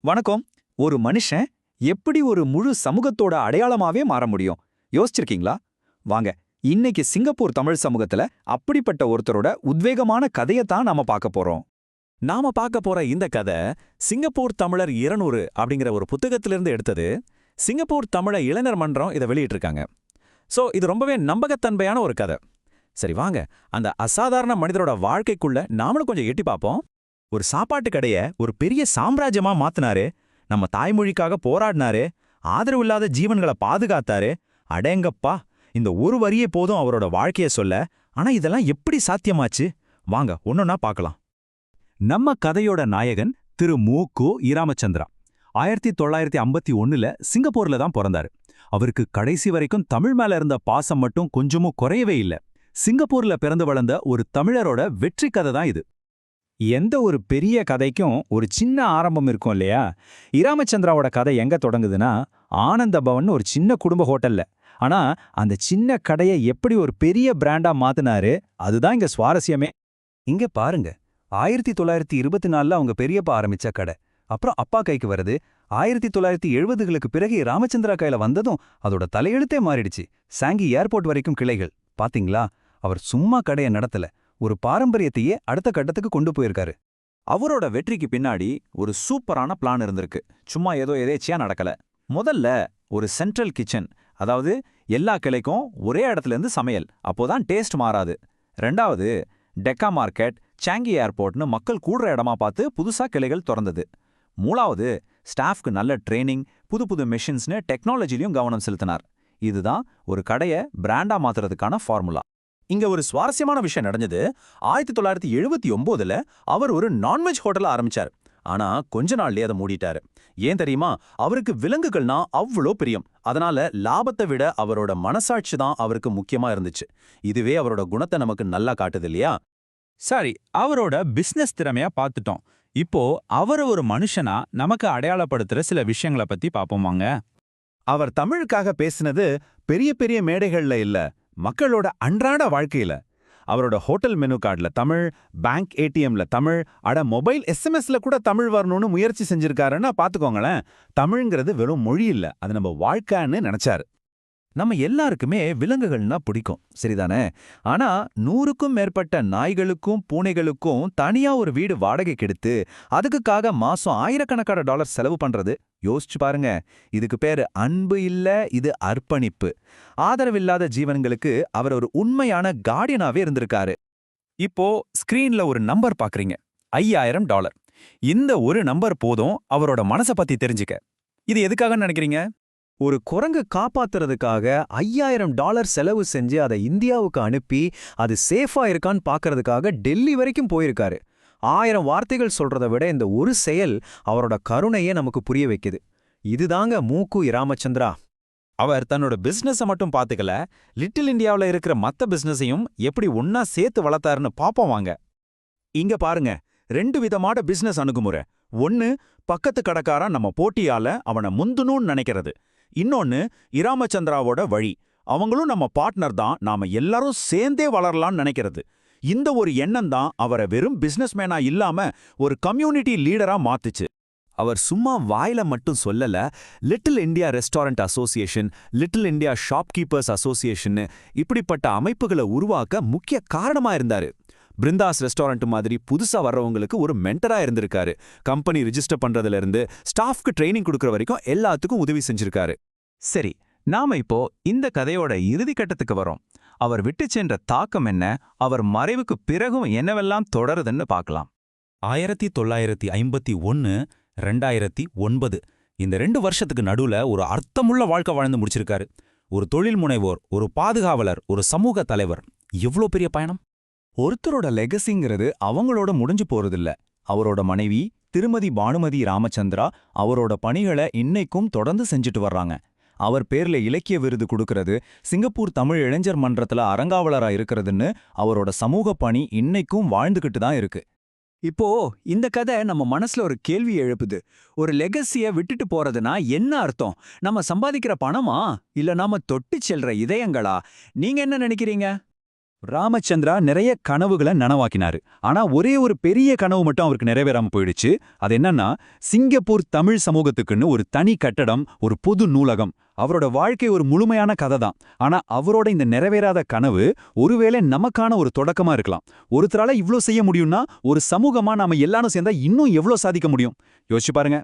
வணக்கம். ஒரு மனுஷன் எப்படி ஒரு முழு சமூகத்தோட அடையாளமாவே மாற முடியும்? யோசிச்சிருக்கீங்களா? வாங்க இன்னைக்கு சிங்கப்பூர் தமிழ் சமூகத்துல அப்படிப்பட்ட ஒருத்தரோட உத்வேகமான கதையத்தான் நாம பார்க்க போறோம். நாம பார்க்க போற இந்த கதை சிங்கப்பூர் தமிழர் இருநூறு அப்படிங்கிற ஒரு புத்தகத்திலிருந்து எடுத்தது சிங்கப்பூர் தமிழ இளைஞர் மன்றம் இதை வெளியிட்டிருக்காங்க. சோ இது ரொம்பவே நம்பகத்தன்மையான ஒரு கதை. சரி வாங்க அந்த அசாதாரண மனிதரோட வாழ்க்கைக்குள்ள நாமளும் கொஞ்சம் எட்டி பார்ப்போம். ஒரு சாப்பாட்டு கடைய ஒரு பெரிய சாம்ராஜ்யமா மாத்தினாரு. நம்ம தாய்மொழிக்காக போராடினாரு. ஆதரவு இல்லாத ஜீவன்களை பாதுகாத்தாரு. அடேங்கப்பா இந்த ஒரு வரியே போதும் அவரோட வாழ்க்கைய சொல்ல. ஆனா இதெல்லாம் எப்படி சாத்தியமாச்சு? வாங்க ஒன்னொன்னா பார்க்கலாம். நம்ம கதையோட நாயகன் திரு மு. கு. இராமச்சந்திரா. ஆயிரத்தி தொள்ளாயிரத்தி ஐம்பத்தி ஒன்னுல சிங்கப்பூர்ல தான் பிறந்தாரு. அவருக்கு கடைசி வரைக்கும் தமிழ் மேல இருந்த பாசம் மட்டும் கொஞ்சமும் குறையவே இல்ல. சிங்கப்பூர்ல பிறந்து வளர்ந்த ஒரு தமிழரோட வெற்றி கதை தான் இது. எந்த ஒரு பெரிய கதைக்கும் ஒரு சின்ன ஆரம்பம் இருக்கும் இல்லையா? இராமச்சந்திராவோட கதை எங்க தொடங்குதுன்னா ஆனந்த பவன் ஒரு சின்ன குடும்ப ஹோட்டல்ல. ஆனா அந்த சின்ன கடையை எப்படி ஒரு பெரிய பிராண்டா மாத்தினாரு அதுதான் இங்க சுவாரஸ்யமே. இங்க பாருங்க. ஆயிரத்தி தொள்ளாயிரத்தி இருபத்தி நாலில் அவங்க பெரியப்பா ஆரம்பிச்ச கடை. அப்புறம் அப்பா கைக்கு வருது ஆயிரத்தி தொள்ளாயிரத்தி எழுபதுகளுக்கு பிறகு ராமச்சந்திரா கையில வந்ததும் அதோட தலையெழுத்தே மாறிடுச்சு. சாங்கி ஏர்போர்ட் வரைக்கும் கிளைகள். பாத்தீங்களா? அவர் சும்மா கடையை நடத்தல. ஒரு பாரம்பரியத்தையே அடுத்த கட்டத்துக்கு கொண்டு போயிருக்காரு. அவரோட வெற்றிக்கு பின்னாடி ஒரு சூப்பரான பிளான் இருந்திருக்கு. சும்மா ஏதோ எதேச்சியா நடக்கல. முதல்ல ஒரு சென்ட்ரல் கிச்சன் அதாவது எல்லா கிளைக்கும் ஒரே இடத்துல இருந்து சமையல். அப்போதான் டேஸ்ட் மாறாது. ரெண்டாவது டெக்கா மார்க்கெட் சாங்கி ஏர்போர்ட்னு மக்கள் கூடுற இடமா பார்த்து புதுசா கிளைகள் திறந்தது. மூணாவது ஸ்டாஃப்க்கு நல்ல ட்ரைனிங் புது புது மெஷின்ஸ்னு டெக்னாலஜிலையும் கவனம் செலுத்தினார். இதுதான் ஒரு கடையை பிராண்டா மாத்துறதுக்கான ஃபார்முலா இங்க ஒரு சுவாரஸ்யமான விஷயம் நடந்தது. ஆயிரத்தி தொள்ளாயிரத்தி எழுபத்தி ஒன்பதுல அவர் ஒரு நான்வெஜ் ஹோட்டல் ஆரம்பிச்சார். ஆனா கொஞ்ச நாள்லயே அதை மூடிட்டாரு. ஏன் தெரியுமா? அவருக்கு விலங்குகள்னா அவ்வளோ பிரியம். அதனால லாபத்தை விட அவரோட மனசாட்சி தான் அவருக்கு முக்கியமா இருந்துச்சு. இதுவே அவரோட குணத்தை நமக்கு நல்லா காட்டுது இல்லையா? சரி அவரோட பிசினஸ் திறமையா பார்த்துட்டோம். இப்போ அவரை ஒரு மனுஷனா நமக்கு அடையாளப்படுத்துற சில விஷயங்களை பத்தி பாப்போம் வாங்க. அவர் தமிழுக்காக பேசினது பெரிய பெரிய மேடைகள்ல இல்ல. மக்களோட அன்றாட வாழ்க்கையில அவரோட ஹோட்டல் மெனு கார்டுல தமிழ் பேங்க் ஏடிஎம்ல தமிழ் அட மொபைல் எஸ்எம்எஸ்ல கூட தமிழ் வரணும்னு முயற்சி செஞ்சிருக்காருன்னா பாத்துக்கோங்களேன் தமிழ்ங்கிறது வெறும் மொழி இல்ல அது நம்ம வாழ்க்கைன்னு நினைச்சாரு. நம்ம எல்லாருக்குமே விலங்குகள்னா பிடிக்கும். சரிதானே? ஆனா நூறுக்கும் மேற்பட்ட நாய்களுக்கும் பூனைகளுக்கும் தனியா ஒரு வீடு வாடகைக்கு எடுத்து அதுக்குக்காக மாசம் ஆயிரக்கணக்கான டாலர் செலவு பண்றது? யோசிச்சு பாருங்க. இதுக்கு பேரு அன்பு இல்ல இது அர்ப்பணிப்பு. ஆதரவில்லாத ஜீவன்களுக்கு அவர் ஒரு உண்மையான கார்டியனாவே இருந்திருக்காரு. இப்போ ஸ்கிரீன்ல ஒரு நம்பர் பாக்குறீங்க. ஐயாயிரம் டாலர். இந்த ஒரு நம்பர் போதும் அவரோட மனச பத்தி தெரிஞ்சுக்க. இது எதுக்காக நினைக்கிறீங்க? ஒரு குரங்கு காப்பாத்துறதுக்காக ஐயாயிரம் டாலர் செலவு செஞ்சு அதை இந்தியாவுக்கு அனுப்பி அது சேஃபா இருக்கான்னு பார்க்கறதுக்காக டெல்லி வரைக்கும் போயிருக்காரு. ஆயிரம் வார்த்தைகள் சொல்றதை விட இந்த ஒரு செயல் அவரோட கருணையே நமக்கு புரிய வைக்குது. இதுதாங்க மூக்கு ராமச்சந்திரா அவர் தன்னோட பிசினஸ மட்டும் பாத்துக்கல லிட்டில் இந்தியாவுல இருக்கிற மத்த பிசினஸையும் எப்படி ஒன்னா சேர்த்து வளர்த்தாருன்னு பாப்போம் வாங்க. இங்க பாருங்க ரெண்டு விதமான பிசினஸ் அணுகுமுறை. ஒன்னு பக்கத்து கடைக்காரன் நம்ம போட்டியால அவனை முந்தணும்னு நினைக்கிறது. இன்னொன்னு இராமச்சந்திராவோட வழி. அவங்களும் நம்ம பார்ட்னர் தான் நாம எல்லாரும் சேர்ந்தே வளரலாம்னு நினைக்கிறது. இந்த ஒரு எண்ணம் தான் அவரை வெறும் பிசினஸ்மேனா இல்லாம ஒரு கம்யூனிட்டி லீடரா மாத்துச்சு. அவர் சும்மா வாயில மட்டும் சொல்லல little India restaurant association little India shopkeepers association இப்படிப்பட்ட அமைப்புகளை உருவாக்க முக்கிய காரணமா இருந்தாரு. பிருந்தாஸ் ரெஸ்டாரண்ட் மாதிரி புதுசா வர்றவங்களுக்கு ஒரு மென்டரா இருந்திருக்காரு. கம்பெனி ரிஜிஸ்டர் பண்றதுல இருந்து ஸ்டாஃப்க்கு ட்ரைனிங் கொடுக்கற வரைக்கும் எல்லாத்துக்கும் உதவி செஞ்சிருக்காரு. சரி நாம இப்போ இந்த கதையோட இறுதி கட்டத்துக்கு வரோம். அவர் விட்டு சென்ற தாக்கம் என்ன? அவர் மறைவுக்கு பிறகும் என்னவெல்லாம் தொடருதுன்னு பார்க்கலாம். ஆயிரத்தி தொள்ளாயிரத்தி ஐம்பத்தி ஒன்னு ரெண்டாயிரத்தி ஒன்பது. இந்த ரெண்டு வருஷத்துக்கு நடுவுல ஒரு அர்த்தமுள்ள வாழ்க்கை வாழ்ந்து முடிச்சிருக்காரு. ஒரு தொழில் முனைவோர் ஒரு பாதுகாவலர் ஒரு சமூக தலைவர். எவ்வளோ பெரிய பயணம்? ஒருத்தரோட லெகசிங்கிறது அவங்களோட முடிஞ்சு போறதில்ல. அவரோட மனைவி திருமதி பானுமதி ராமச்சந்திரா அவரோட பணிகளை இன்னைக்கும் தொடர்ந்து செஞ்சுட்டு வர்றாங்க. அவர் பேர்ல இலக்கிய விருது கொடுக்கறது சிங்கப்பூர் தமிழ் இளைஞர் மன்றத்துல அரங்காவலரா இருக்கிறதுன்னு அவரோட சமூக பணி இன்னைக்கும் வாழ்ந்துகிட்டு தான் இருக்கு. இப்போ இந்த கதை நம்ம மனசுல ஒரு கேள்வி எழுப்புது. ஒரு லெகசிய விட்டுட்டு போறதுனா என்ன அர்த்தம்? நம்ம சம்பாதிக்கிற பணமா? இல்ல நாம தொட்டு செல்ற இதயங்களா? நீங்க என்ன நினைக்கிறீங்க? ராமச்சந்திரா நிறைய கனவுகளை நனவாக்கினாரு. ஆனா ஒரே ஒரு பெரிய கனவு மட்டும் அவருக்கு நிறைவேறாம போயிடுச்சு. அது என்னன்னா சிங்கப்பூர் தமிழ் சமூகத்துக்குன்னு ஒரு தனி கட்டடம் ஒரு பொது நூலகம். அவரோட வாழ்க்கை ஒரு முழுமையான கதை தான் ஆனா அவரோட இந்த நிறைவேறாத கனவு ஒருவேளை நமக்கான ஒரு தொடக்கமா இருக்கலாம். ஒருத்தரால இவ்ளோ செய்ய முடியும்னா ஒரு சமூகமா நாம எல்லாரும் சேர்ந்தா இன்னும் எவ்ளோ சாதிக்க முடியும்? யோசிச்சு பாருங்க.